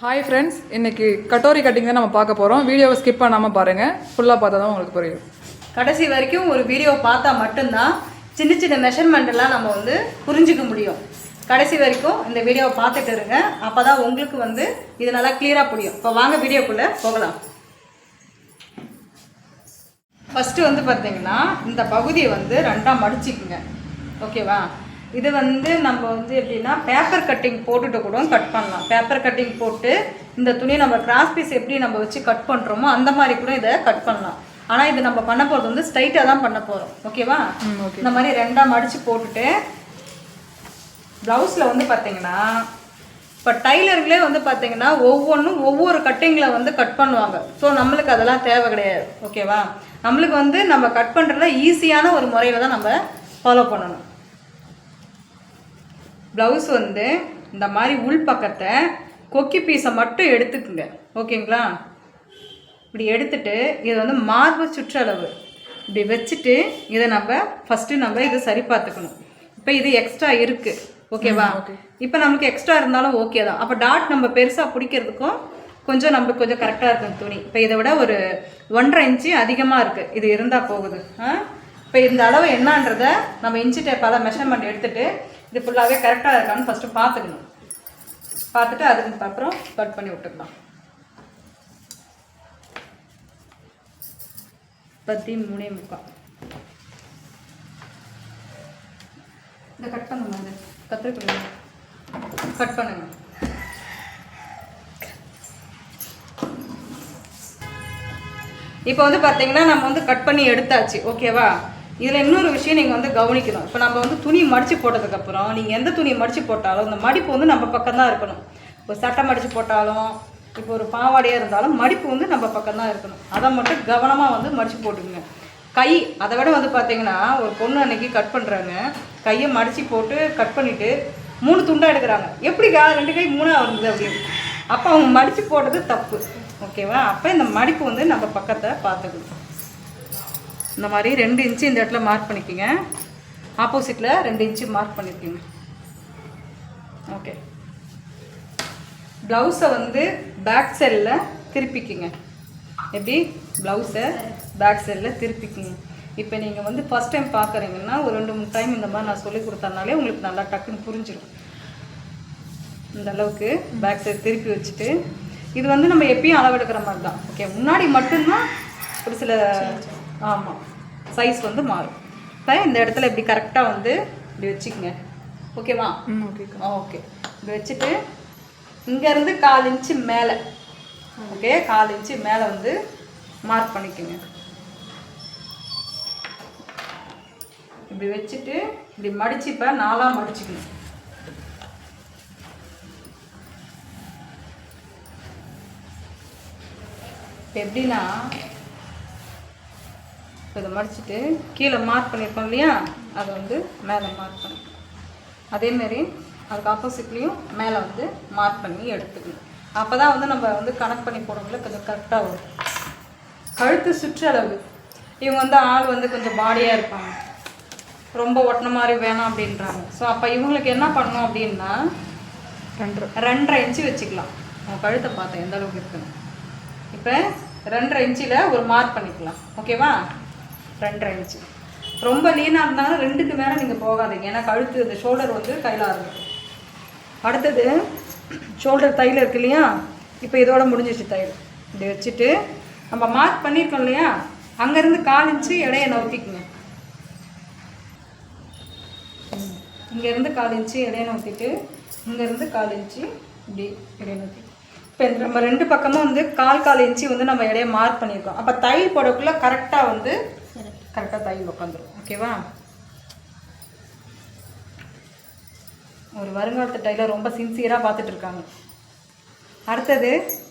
Hi friends இன்னைக்கு katori cutting தான் நம்ம பார்க்க போகிறோம் வீடியோவை ஸ்கிப் பண்ணாமல் பாருங்கள் ஃபுல்லாக பார்த்தா தான் உங்களுக்கு புரியும். கடைசி வரைக்கும் ஒரு வீடியோ பார்த்தா மட்டும்தான் சின்ன சின்ன மெஷர்மெண்ட் எல்லாம் நம்ம வந்து புரிஞ்சிக்க முடியும். கடைசி வரைக்கும் இந்த வீடியோவை பார்த்துட்டு இருங்க. அப்போ தான் உங்களுக்கு வந்து இது நல்லா கிளியராக புரியும். இப்போ வாங்க வீடியோக்குள்ளே போகலாம். ஃபஸ்ட்டு வந்து பார்த்தீங்கன்னா இந்த பகுதியை வந்து ரெண்டாக மடிச்சிக்குங்க ஓகேவா இது வந்து நம்ம வந்து எப்படின்னா பேப்பர் கட்டிங் போட்டுட்டு கூட கட் பண்ணலாம். பேப்பர் கட்டிங் போட்டு இந்த துணி நம்ம கிராஸ் பீஸ் எப்படி நம்ம வச்சு கட் பண்ணுறோமோ அந்த மாதிரி கூட இதை கட் பண்ணலாம். ஆனால் இது நம்ம பண்ண போகிறது வந்து ஸ்ட்ரைட்டாக தான் பண்ண போகிறோம் ஓகேவா இந்த மாதிரி ரெண்டாக மடித்து போட்டுட்டு ப்ளவுஸில் வந்து பார்த்தீங்கன்னா இப்போ டைலருங்களே வந்து பார்த்தீங்கன்னா ஒவ்வொன்றும் ஒவ்வொரு கட்டிங்கில் வந்து கட் பண்ணுவாங்க. ஸோ நம்மளுக்கு அதெல்லாம் தேவை கிடையாது. ஓகேவா நம்மளுக்கு வந்து நம்ம கட் பண்ணுறதுல ஈஸியான ஒரு முறையில் தான் நம்ம ஃபாலோ பண்ணணும். ப்ளவுஸ் வந்து இந்த மாதிரி உள் பக்கத்தை கொக்கி பீஸை மட்டும் எடுத்துக்குங்க. ஓகேங்களா? இப்படி எடுத்துட்டு இது வந்து மார்பு சுற்றளவு. இப்படி வச்சுட்டு இதை நம்ம ஃபஸ்ட்டு நம்ம இது சரி பார்த்துக்கணும். இப்போ இது எக்ஸ்ட்ரா இருக்குது ஓகேவா? இப்போ நமக்கு எக்ஸ்ட்ரா இருந்தாலும் ஓகே தான். அப்போ டாட் நம்ம பெருசாக பிடிக்கிறதுக்கும் கொஞ்சம் நம்மளுக்கு கொஞ்சம் கரெக்டாக இருக்கும் துணி. இப்போ இதை விட ஒரு ஒன்றரை இன்ச்சு அதிகமாக இருக்குது இது இருந்தால் போகுது. ஆ? இப்போ இந்த அளவு என்னன்றதை நம்ம இன்ச்சு டேப்பால் மெஷர்மெண்ட் எடுத்துகிட்டு இது ஃபுல்லாகவே கரெக்டாக இருக்கான்னு ஃபஸ்ட்டு பார்த்துக்கணும். பார்த்துட்டு அதுக்கு அப்புறம் கட் பண்ணி விட்டுக்கலாம். பத்தி மூணே முக்கால். இந்த கட் பண்ணுங்க அது கட் பண்ணுங்க. இப்போ வந்து பார்த்தீங்கன்னா நம்ம வந்து கட் பண்ணி எடுத்தாச்சு ஓகேவா இதில் இன்னொரு விஷயம் நீங்கள் வந்து கவனிக்கணும். இப்போ நம்ம வந்து துணி மடித்து போட்டதுக்கப்புறம் நீங்கள் எந்த துணியை மடித்து போட்டாலும் இந்த மடிப்பு வந்து நம்ம பக்கம் தான் இருக்கணும். இப்போ சட்டை மடித்து போட்டாலும் இப்போ ஒரு பாவாடையாக இருந்தாலும் மடிப்பு வந்து நம்ம பக்கம் தான் இருக்கணும். அதை மட்டும் கவனமாக வந்து மடித்து போட்டுக்கோங்க. கை அதை விட வந்து பார்த்தீங்கன்னா ஒரு பொண்ணு அன்னைக்கு கட் பண்ணுறாங்க கையை மடித்து போட்டு கட் பண்ணிவிட்டு மூணு துண்டாக எடுக்கிறாங்க. எப்படிக்கா ரெண்டு கை மூணாக வருது அப்படின்னு அப்போ அவங்க மடித்து போட்டது தப்பு. ஓகேவா? அப்போ இந்த மடிப்பு வந்து நம்ம பக்கத்தை பார்த்துக்கணும். இந்த மாதிரி ரெண்டு இன்ச்சு இந்த இடத்துல மார்க் பண்ணிக்கோங்க. ஆப்போசிட்டில் ரெண்டு இன்ச்சு மார்க் பண்ணியிருக்கீங்க ஓகே ப்ளவுஸை வந்து பேக் சைடில் திருப்பிக்கிங்க. எப்படி? ப்ளவுஸை பேக் சைடில் திருப்பிக்கிங்க. இப்போ நீங்கள் வந்து ஃபஸ்ட் டைம் பார்க்குறீங்கன்னா ஒரு ரெண்டு மூணு டைம் இந்த மாதிரி நான் சொல்லி கொடுத்தனாலே உங்களுக்கு நல்லா டக்குன்னு புரிஞ்சிடும். இந்த அளவுக்கு பேக் சைடு திருப்பி வச்சுட்டு இது வந்து நம்ம எப்பயும் அளவெடுக்கிற மாதிரி தான். ஓகே முன்னாடி மட்டும்தான் ஒரு சில ஆமாம் சைஸ் வந்து மாறும். இப்போ இந்த இடத்துல இப்படி கரெக்டாக வந்து இப்படி வச்சுக்கோங்க. ஓகேவா ம் ஓகே ஓகே இப்படி வச்சுட்டு இங்கேருந்து கால் இன்ச்சு மேலே. ஓகே கால் இன்ச்சு மேலே வந்து மார்க் பண்ணிக்கோங்க. இப்படி வச்சுட்டு இப்படி மடிச்சு இப்போ நாலாக மடிச்சுக்கணும். எப்படின்னா இப்போ இதை மடிச்சுட்டு கீழே மார்க் பண்ணியிருக்கோம் இல்லையா? அதை வந்து மேலே மார்க் பண்ணிக்கணும் அதேமாரி அதுக்கு ஆப்போசிட்லேயும் மேலே வந்து மார்க் பண்ணி எடுத்துக்கணும். அப்போ தான் வந்து நம்ம வந்து கனெக்ட் பண்ணி போடுறதுல கொஞ்சம் கரெக்டாக வரும். கழுத்து சுற்றளவு. இவங்க வந்து ஆள் வந்து கொஞ்சம் பாடியாக இருப்பாங்க. ரொம்ப ஒட்டின மாதிரி வேணாம் அப்படின்றாங்க. ஸோ அப்போ இவங்களுக்கு என்ன பண்ணணும் அப்படின்னா ரெண்டு ரெண்டரை இன்ச்சு வச்சுக்கலாம். உங்கள் கழுத்தை பார்த்தேன் எந்த அளவுக்கு இருக்குன்னு. இப்போ ரெண்டரை இன்ச்சில் ஒரு மார்க் பண்ணிக்கலாம். ஓகேவா ரெண்டரை இன்ச்சு ரொம்ப லீனாக இருந்தாலும் ரெண்டுக்கு மேலே நீங்கள் போகாதீங்க. ஏன்னா கழுத்து இந்த ஷோல்டர் வந்து கையில் இருக்கும் அடுத்தது ஷோல்டர் தையல் இருக்கு இல்லையா? இப்போ இதோட முடிஞ்சிச்சு தையல். இப்படி வச்சுட்டு நம்ம மார்க் பண்ணியிருக்கோம் இல்லையா? அங்கேருந்து கால் இன்ச்சு இடையை நவுத்திக்குங்க இங்கேருந்து கால் இன்ச்சு இடையை நவுத்திட்டு இங்கேருந்து கால் இன்ச்சு இப்படி இடையை நவுத்தி இப்போ நம்ம ரெண்டு பக்கமும் வந்து கால் கால் இன்ச்சு வந்து நம்ம இடைய மார்க் பண்ணியிருக்கோம் அப்போ தையல் போடக்குள்ளே கரெக்டாக வந்து கரெக்டாக தையல் உட்காந்துரும் ஓகேவா ஒரு வருங்காலத்து டைலர் ரொம்ப சின்சியராக பார்த்துட்டு இருக்காங்க அடுத்தது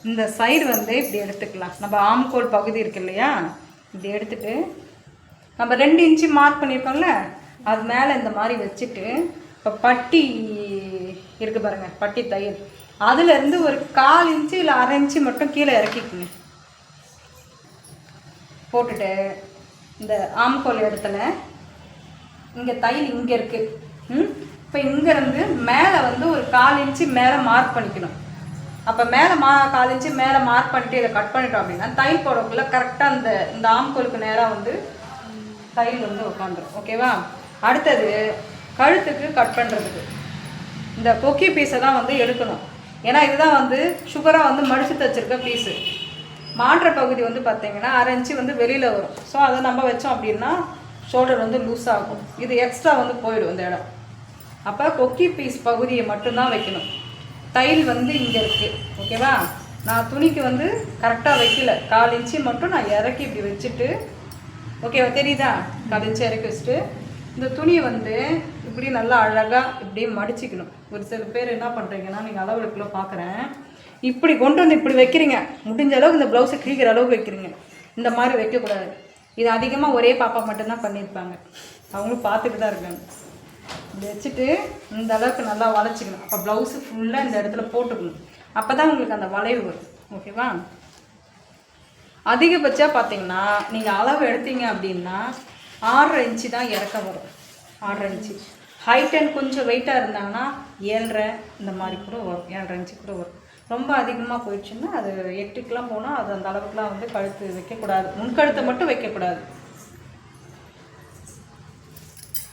இந்த சைடு வந்து இப்படி எடுத்துக்கலாம். நம்ம ஆம்கோல் பகுதி இருக்கு இல்லையா? இப்படி எடுத்துட்டு நம்ம ரெண்டு இன்ச்சு மார்க் பண்ணியிருக்கோம்ல? அது மேலே இந்த மாதிரி வச்சுட்டு இப்போ பட்டி இருக்குது பாருங்கள் பட்டி தையல். அதுலேருந்து ஒரு கால் இன்ச்சு இல்லை அரை இன்ச்சு மட்டும் கீழே இறக்கிக்குங்க. போட்டுட்டு இந்த ஆம்கோல் இடத்துல. இங்கே தையல் இங்கே இருக்குது ம்? இப்போ இங்கேருந்து மேலே வந்து ஒரு கால் இன்ச்சு மேலே மார்க் பண்ணிக்கணும். அப்போ மேலே மா கால் இன்ச்சு மேலே மார்க் பண்ணிட்டு இதை கட் பண்ணிட்டோம் அப்படின்னா தையல் போடக்குள்ள கரெக்டாக அந்த இந்த ஆம்கோலுக்கு நேராக வந்து தையல் வந்து உட்காந்துரும். ஓகேவா அடுத்தது கழுத்துக்கு கட் பண்ணுறதுக்கு இந்த கொக்கி பீஸை தான் வந்து எடுக்கணும். ஏன்னா இதுதான் வந்து சுகராக வந்து மடித்து தச்சிருக்க பீஸு மாற்ற பகுதி வந்து பார்த்தீங்கன்னா அரை இன்ச்சு வந்து வெளியில் வரும். ஸோ அதை நம்ம வச்சோம் அப்படின்னா ஷோல்டர் வந்து லூஸ் ஆகும். இது எக்ஸ்ட்ரா வந்து போயிடும் இந்த இடம். அப்போ கொக்கி பீஸ் பகுதியை மட்டும்தான் வைக்கணும். தையல் வந்து இங்கே இருக்குது ஓகேவா நான் துணிக்கு வந்து கரெக்டாக வைக்கல. கால் இன்ச்சு மட்டும் நான் இறக்கி இப்படி வச்சுட்டு ஓகேவா தெரியுதா? கால் இன்ச்சு இறக்கி வச்சுட்டு இந்த துணியை வந்து இப்படி நல்லா அழகாக இப்படி மடிச்சிக்கணும். ஒரு சில பேர் என்ன பண்ணுறீங்கன்னா நீங்கள் அளவுக்குள்ளே பார்க்குறேன் இப்படி கொண்டு வந்து இப்படி வைக்கிறீங்க. முடிஞ்ச அளவுக்கு இந்த ப்ளவுஸை கிழிக்கிற அளவுக்கு வைக்கிறீங்க. இந்த மாதிரி வைக்கக்கூடாது. இது அதிகமாக ஒரே பாப்பா மட்டும்தான் பண்ணியிருப்பாங்க. அவங்களும் பார்த்துட்டு தான் இருக்காங்க. இப்படி வச்சுட்டு இந்த அளவுக்கு நல்லா வளைச்சிக்கணும். அப்போ ப்ளவுஸு ஃபுல்லாக இந்த இடத்துல போட்டுக்கணும். அப்போ தான் உங்களுக்கு அந்த வளைவு வரும். ஓகேவா? அதிகபட்சம் பார்த்தீங்கன்னா நீங்கள் அளவு எடுத்தீங்க அப்படின்னா ஆறரை இன்ச்சு தான் இறக்க வரும். ஆறரை இன்ச்சு. ஹைட் அண்ட் கொஞ்சம் வெயிட்டாக இருந்தாங்கன்னா ஏழரை இந்த மாதிரி கூட வரும். ஏழரை இன்ச்சு கூட வரும். ரொம்ப அதிகமாக போயிடுச்சுன்னா அது எட்டுக்கெலாம் போனால் அது அந்த அளவுக்குலாம் வந்து கழுத்து வைக்கக்கூடாது. முன்கழுத்தை மட்டும் வைக்கக்கூடாது.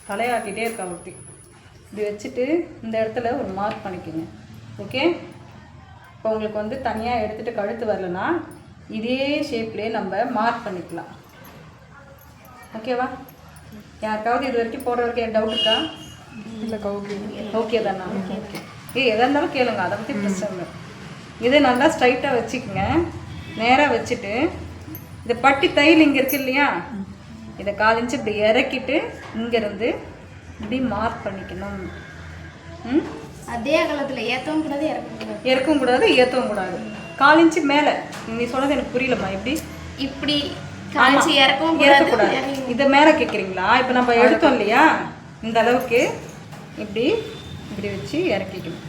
தலையாட்டிகிட்டே இருக்கா ஒருத்தி. இப்படி வச்சுட்டு இந்த இடத்துல ஒரு மார்க் பண்ணிக்கோங்க. ஓகே இப்போ உங்களுக்கு வந்து தனியாக எடுத்துகிட்டு கழுத்து வரலனா இதே ஷேப்லேயே நம்ம மார்க் பண்ணிக்கலாம். ஓகேவா யாருக்காவது இது வரைக்கும் போடுற வரைக்கும் டவுட் இருக்கா? இல்லை கவுக்கு. ஓகே தானா? ஓகே ஏய் எதாக இருந்தாலும் கேளுங்க. அதை பற்றி பிரச்சனை இல்லை. இதை நல்லா ஸ்ட்ரைட்டாக வச்சுக்கோங்க. நேராக வச்சுட்டு இந்த பட்டி தையல் இங்கே இருக்கு இல்லையா? இதை கால் இன்ச்சு இப்படி இறக்கிட்டு இங்கேருந்து இப்படி மார்க் பண்ணிக்கணும். ம்? அதே அகலத்தில் ஏற்றவும் கூடாது இறக்கவும் கூடாது. இறக்கவும் கூடாது ஏற்றவும் கூடாது. கால் இன்ச்சு மேலே. நீ சொன்னது எனக்கு புரியலம்மா எப்படி? இப்படி காய்ச்சி இறக்கவும் கூடாது இறக்கக்கூடாது. இதை மேலே கேட்குறீங்களா இப்போ நம்ம எடுத்தோம் இல்லையா? இந்த அளவுக்கு இப்படி இப்படி வச்சு இறக்கிக்கணும்.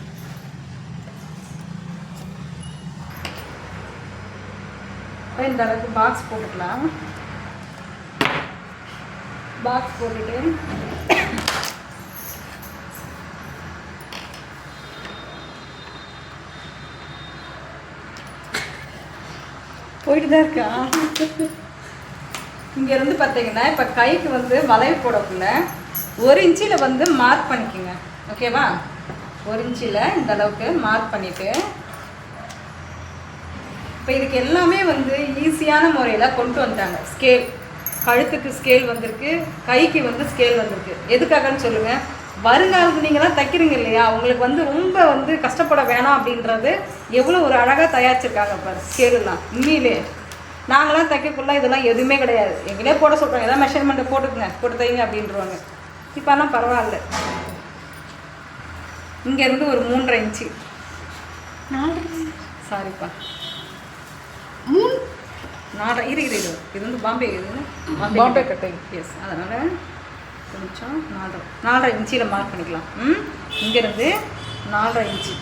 இப்போ இந்த அளவுக்கு பாக்ஸ் போட்டுக்கலாம். பாக்ஸ் போட்டுட்டு. போயிட்டு தான் இருக்கா? இங்கேருந்து பார்த்தீங்கன்னா இப்போ கைக்கு வந்து வளைவு போடக்குள்ள ஒரு இன்ச்சில் வந்து மார்க் பண்ணிக்கோங்க. ஓகேவா ஒரு இன்ச்சில் இந்த அளவுக்கு மார்க் பண்ணிவிட்டு இப்போ இதுக்கு எல்லாமே வந்து ஈஸியான முறையில் கொண்டு வந்துட்டாங்க. ஸ்கேல் கழுத்துக்கு ஸ்கேல் வந்திருக்கு கைக்கு வந்து ஸ்கேல் வந்திருக்கு. எதுக்காகன்னு சொல்லுங்கள் வருங்காலத்து நீங்களாம் தைக்கிறீங்க இல்லையா? உங்களுக்கு வந்து ரொம்ப வந்து கஷ்டப்பட வேணாம் அப்படின்றது எவ்வளோ ஒரு அழகாக தயாரிச்சிருக்காங்க பாரு ஸ்கேலெல்லாம் உண்மையிலே. நாங்களாம் தைக்கக்குள்ள இதெல்லாம் எதுவுமே கிடையாது. எங்களே போட சொல்கிறாங்க ஏதாவது மெஷர்மெண்ட்டை போட்டுக்குங்க போட்டு தைங்க அப்படின்றவாங்க. இப்போல்லாம் பரவாயில்ல. இங்கேருந்து ஒரு மூன்றரை இன்ச்சு நாலு சாரிப்பா நாலரை இரு இரு இரு. இது வந்து பாம்பே இது பாம்பே கட்டிங். எஸ் அதனால் கொஞ்சம் நாலரை நாலரை இன்ச்சில் மார்க் பண்ணிக்கலாம். ம்? இங்கேருந்து நாலரை இன்ச்சு.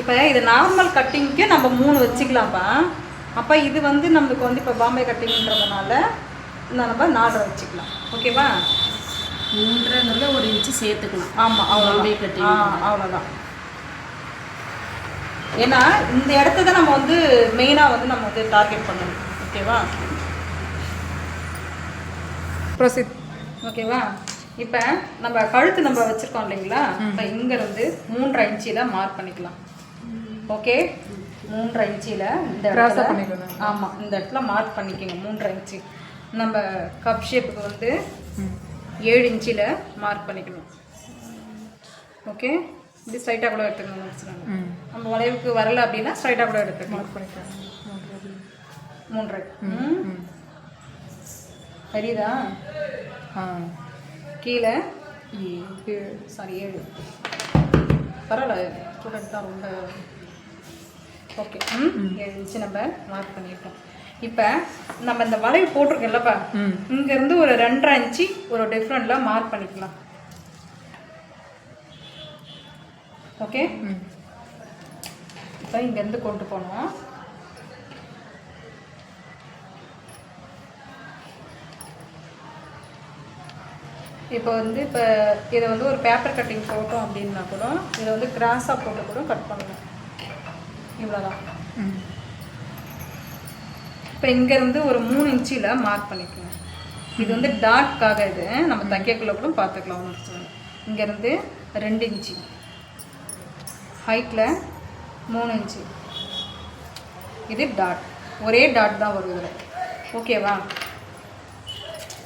இப்போ இது நார்மல் கட்டிங்க்கு நம்ம மூணு வச்சுக்கலாம்ப்பா. அப்போ இது வந்து நம்மளுக்கு வந்து இப்போ பாம்பே கட்டிங்ன்றதுனால நம்ம நாலரை வச்சுக்கலாம். ஓகேவா மூன்றரை ஒரு இன்ச்சு சேர்த்துக்கலாம். ஆமாம் அவ்வளோ cutting. ஆ அவ்வளோதான் ஏன்னா இந்த இடத்த தான் நம்ம வந்து மெயினாக வந்து நம்ம வந்து டார்கெட் பண்ணணும். ஓகேவா ப்ரொசீட் ஓகேவா இப்போ நம்ம கழுத்து நம்ம வச்சுருக்கோம் இல்லைங்களா? இப்போ இங்கேருந்து மூன்றரை இன்ச்சில் மார்க் பண்ணிக்கலாம். ஓகே மூன்றரை இன்ச்சில் இந்த இடத்துல பண்ணிக்கணும். ஆமாம் இந்த இடத்துல மார்க் பண்ணிக்கோங்க மூன்றரை இன்ச்சு. நம்ம கப் ஷேப்புக்கு வந்து ஏழு இன்ச்சில் மார்க் பண்ணிக்கணும். ஓகே இப்படி ஸ்ட்ரைட்டாக கூட எடுத்துக்கணும் பிரச்சனை இல்லை. ம். நம்ம வளைவுக்கு வரல அப்படின்னா ஸ்ட்ரைட்டாக கூட எடுத்துக்கலாம். மூன்றரை. தெரியுதா? ஆ. கீழே ஏழு. சாரி ஏழு. பரவாயில்ல ஸ்டூடெண்ட் தான் ரொம்ப ஓகே ம் ஏழு இன்ச்சு நம்ம மார்க் பண்ணியிருக்கோம் இப்போ நம்ம இந்த வளைவு போட்டிருக்கோம்லப்பா இங்கேருந்து ஒரு ரெண்டரை இன்ச்சு ஒரு டிஃப்ரெண்ட்டில் மார்க் பண்ணிக்கலாம். ஓகே? இப்போ இங்கேருந்து கொண்டு போனோம் இப்போ வந்து இப்போ இதை வந்து ஒரு பேப்பர் கட்டிங் போட்டோம் அப்படின்னா கூட இதை வந்து கிராஸாக போட்டு கூட கட் பண்ணலாம். இவ்வளோதான் இப்போ இங்கேருந்து ஒரு மூணு இன்ச்சில் மார்க் பண்ணிக்கோங்க. இது வந்து டாட்காக இது. நம்ம தைக்கக்குள்ள கூட பார்த்துக்கலாம் இல்லை. இங்கேருந்து ரெண்டு இன்ச்சு. ஹைட்டில் மூணு இன்ச்சு. இது டாட் ஒரே டாட் தான் வரும் இதில். ஓகேவா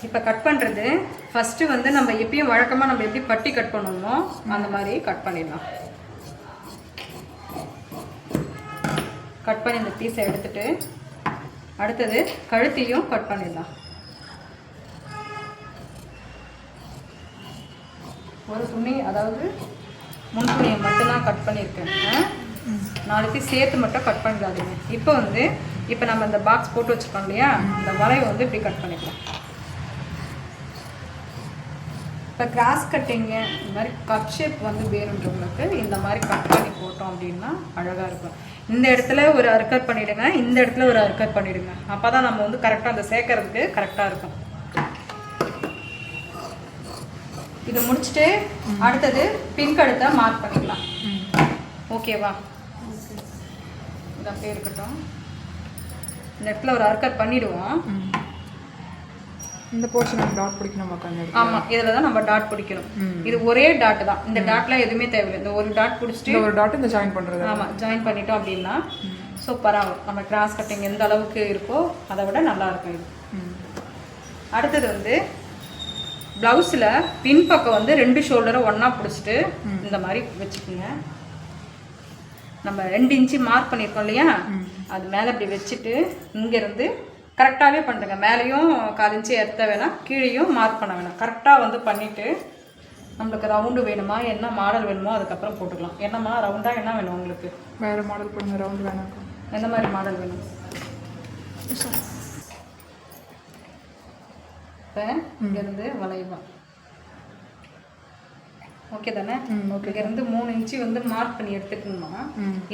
இப்போ கட் பண்ணுறது ஃபஸ்ட்டு வந்து நம்ம எப்பயும் வழக்கமாக நம்ம எப்படி பட்டி கட் பண்ணணுமோ அந்த மாதிரி கட் பண்ணிடலாம். கட் பண்ணி இந்த பீஸை எடுத்துட்டு அடுத்தது கழுத்தையும் கட் பண்ணிடலாம். ஒரு துணி அதாவது முன்புனியை மட்டும்தான் கட் பண்ணியிருக்கேன். நாளைக்கு சேர்த்து மட்டும் கட் பண்ணிடாதீங்க. இப்போ வந்து இப்போ நம்ம இந்த பாக்ஸ் போட்டு வச்சுருக்கோம் இல்லையா? இந்த வளைவை வந்து இப்படி கட் பண்ணிக்கலாம். இப்போ கிராஸ் கட்டிங்கு இந்த மாதிரி கப் ஷேப் வந்து வேணுன்றவங்களுக்கு இந்த மாதிரி கட் பண்ணி போட்டோம் அப்படின்னா அழகாக இருக்கும். இந்த இடத்துல ஒரு அர்க்கர் பண்ணிவிடுங்க இந்த இடத்துல ஒரு அர்க்கர் பண்ணிவிடுங்க அப்போ தான் நம்ம வந்து கரெக்டாக அந்த சேர்க்கறதுக்கு கரெக்டாக இருக்கும். இதை முடிச்சுட்டு அடுத்தது பின் கழுத்தை மார்க் பண்ணிக்கலாம். ஓகேவா இது அப்படியே இருக்கட்டும். இடத்துல ஒரு அர்க்கட் பண்ணிவிடுவோம் இந்த போர்ஷன் டாட் பிடிக்கணும் உட்காந்து ஆமா இதுல தான் நம்ம டாட் பிடிக்கணும். இது ஒரே டாட் தான். இந்த டாட்லாம் எதுவுமே தேவையில்லை. இந்த ஒரு டாட் பிடிச்சிட்டு ஒரு டாட் இந்த ஜாயின் பண்ணுறது ஆமா ஜாயின் பண்ணிட்டோம் அப்படின்னா சூப்பராக நம்ம கிராஸ் கட்டிங் எந்த அளவுக்கு இருக்கோ அதை விட நல்லா இருக்கும் இது. அடுத்தது வந்து ப்ளவுஸில் பின்பக்கம் வந்து ரெண்டு ஷோல்டரை ஒன்றா பிடிச்சிட்டு இந்த மாதிரி வச்சுக்கோங்க. நம்ம ரெண்டு இன்ச்சு மார்க் பண்ணியிருக்கோம் இல்லையா? அது மேலே இப்படி வச்சுட்டு இங்கேருந்து கரெக்டாகவே பண்ணுறேங்க மேலேயும் கால் இன்ச்சு ஏற்ற வேணாம் கீழேயும் மார்க் பண்ண வேணாம். கரெக்டாக வந்து பண்ணிவிட்டு நம்மளுக்கு ரவுண்டு வேணுமா என்ன மாடல் வேணுமோ அதுக்கப்புறம் போட்டுக்கலாம். என்னம்மா ரவுண்டாக என்ன வேணும் உங்களுக்கு? வேறு மாடல் பண்ணுங்க ரவுண்ட் வேணாம். எந்த மாதிரி மாடல் வேணும்? இப்போ இங்கேருந்து வளைவா. ஓகே தானே? okay. இங்கேருந்து மூணு இன்ச்சு வந்து மார்க் பண்ணி எடுத்துக்கணுமா?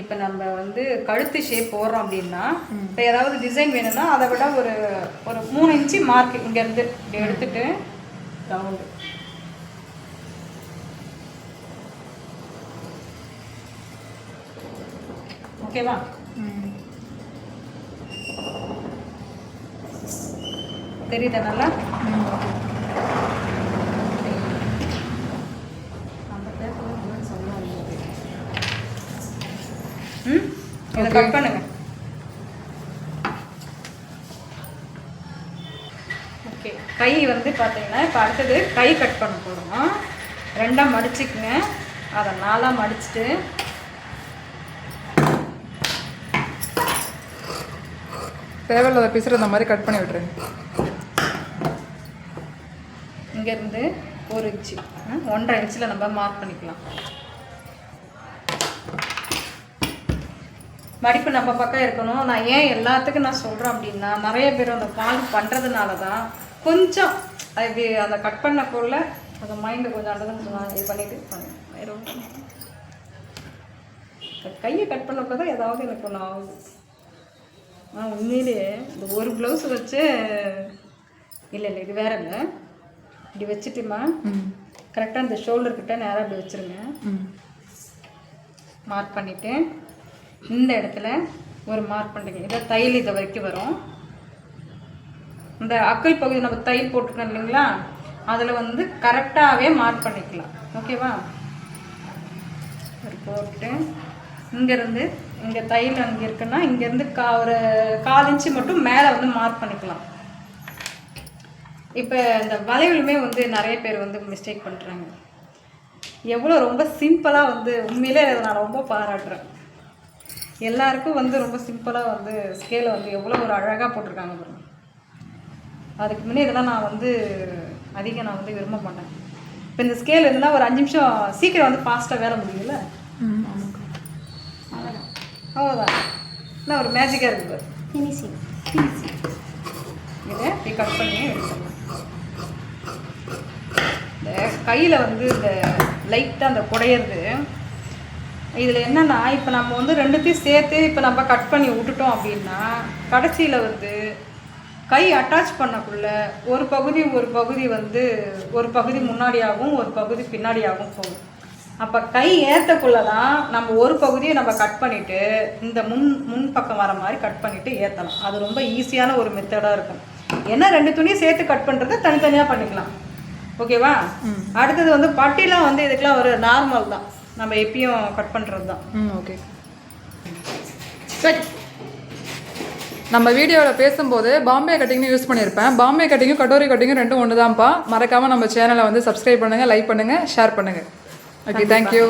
இப்போ நம்ம வந்து கழுத்து ஷேப் போடுறோம் அப்படின்னா இப்போ ஏதாவது டிசைன் வேணும்னா அதை விட ஒரு ஒரு மூணு இன்ச்சு மார்க் இங்கேருந்து இப்படி எடுத்துட்டு ரவுண்டு ஓகேவா தெரியுதா நல்லா? ம்? அந்த ம் இதை கட் பண்ணுங்க. ஓகே. கை வந்து பார்த்தீங்கன்னா இப்போ அடுத்தது கை கட் பண்ண போகிறோம் ரெண்டாக மடிச்சுக்குங்க. அதை நாலாக மடிச்சுட்டு தேவையில்லாத பீஸில் அந்த மாதிரி கட் பண்ணி விட்டுருங்க. இங்கேருந்து ஒரு இன்ச்சு ஒன்றரை இன்ச்சில் நம்ம மார்க் பண்ணிக்கலாம். மடிப்பு நம்ம பக்கம் இருக்கணும். நான் ஏன் எல்லாத்துக்கும் நான் சொல்கிறேன் அப்படின்னா நிறைய பேர் அந்த பால் பண்ணுறதுனால தான் கொஞ்சம் அது அந்த கட் பண்ணக்குள்ள அந்த மைண்டு கொஞ்சம் அண்டதுன்னு சொன்னாங்க இது பண்ணிட்டு பண்ணுவேன் கையை கட் பண்ணப்போ தான் ஏதாவது எனக்கு ஒன்று ஆகுது ஆ உண்மையிலேயே இந்த ஒரு ப்ளவுஸ் வச்சு இல்லை இல்லை இது வேற இல்லை. இப்படி வச்சுட்டுமா? கரெக்டாக இந்த ஷோல்டர் கிட்ட நேராக இப்படி வச்சுருங்க. மார்க் பண்ணிவிட்டு இந்த இடத்துல ஒரு மார்க் பண்ணுறீங்க இதை தையல் இதை வரைக்கும் வரும். இந்த அக்கல் பகுதி நம்ம தையல் போட்டிருக்கோம் இல்லைங்களா? அதில் வந்து கரெக்டாகவே மார்க் பண்ணிக்கலாம். ஓகேவா ஒரு போட்டு இங்கேருந்து இங்கே தையல் அங்கே இருக்குன்னா இங்கேருந்து கா ஒரு கால் இன்ச்சு மட்டும் மேலே வந்து மார்க் பண்ணிக்கலாம். இப்போ இந்த வளையலுமே வந்து நிறைய பேர் வந்து மிஸ்டேக் பண்ணுறாங்க எவ்வளோ ரொம்ப சிம்பிளாக வந்து உண்மையிலே நான் ரொம்ப பாராட்டுறேன். எல்லாருக்கும் வந்து ரொம்ப சிம்பிளாக வந்து ஸ்கேலை வந்து எவ்வளோ ஒரு அழகாக போட்டிருக்காங்க பாருங்க. அதுக்கு முன்னே இதெல்லாம் நான் வந்து அதிகம் நான் வந்து விரும்ப மாட்டேன். இப்போ இந்த ஸ்கேல் இருந்தால் ஒரு அஞ்சு நிமிஷம் சீக்கிரம் வந்து ஃபாஸ்ட்டாக வேலை முடியும்ல? ம் ஆமாக்கா அவ்வளோதான் இன்னும் ஒரு மேஜிக்காக இருக்குது பாரு. ஃபினிஷிங் இதை கட் பண்ணி எடுத்துடலாம் இந்த கையில் வந்து இந்த லைட்டாக அந்த குடையிறது இதில் என்னென்னா இப்போ நம்ம வந்து ரெண்டுத்தையும் சேர்த்து இப்போ நம்ம கட் பண்ணி விட்டுட்டோம் அப்படின்னா கடைசியில் வந்து கை அட்டாச் பண்ணக்குள்ள ஒரு பகுதி ஒரு பகுதி வந்து ஒரு பகுதி முன்னாடியாகவும் ஒரு பகுதி பின்னாடியாகவும் போகும். அப்போ கை ஏற்றக்குள்ள தான் நம்ம ஒரு பகுதியை நம்ம கட் பண்ணிவிட்டு இந்த முன் முன் பக்கம் வர மாதிரி கட் பண்ணிவிட்டு ஏற்றலாம் அது ரொம்ப ஈஸியான ஒரு மெத்தடாக இருக்கும். ஏன்னா ரெண்டு துணியும் சேர்த்து கட் பண்ணுறத தனித்தனியாக பண்ணிக்கலாம். ஓகேவா? அடுத்தது வந்து பட்டிலாம் வந்து இதுக்கெல்லாம் ஒரு நார்மல் தான். நம்ம எப்பயும் கட் பண்ணுறது தான் ம் ஓகே. நம்ம வீடியோவில் பேசும்போது பாம்பே கட்டிங்னு யூஸ் பண்ணியிருப்பேன் பாம்பே கட்டிங்கும் கட்டோரி கட்டிங்கும் ரெண்டும் ஒன்று தான்ப்பா மறக்காமல் நம்ம சேனலை வந்து சப்ஸ்கிரைப் பண்ணுங்கள் லைக் பண்ணுங்கள் ஷேர் பண்ணுங்கள் ஓகே தேங்க்யூ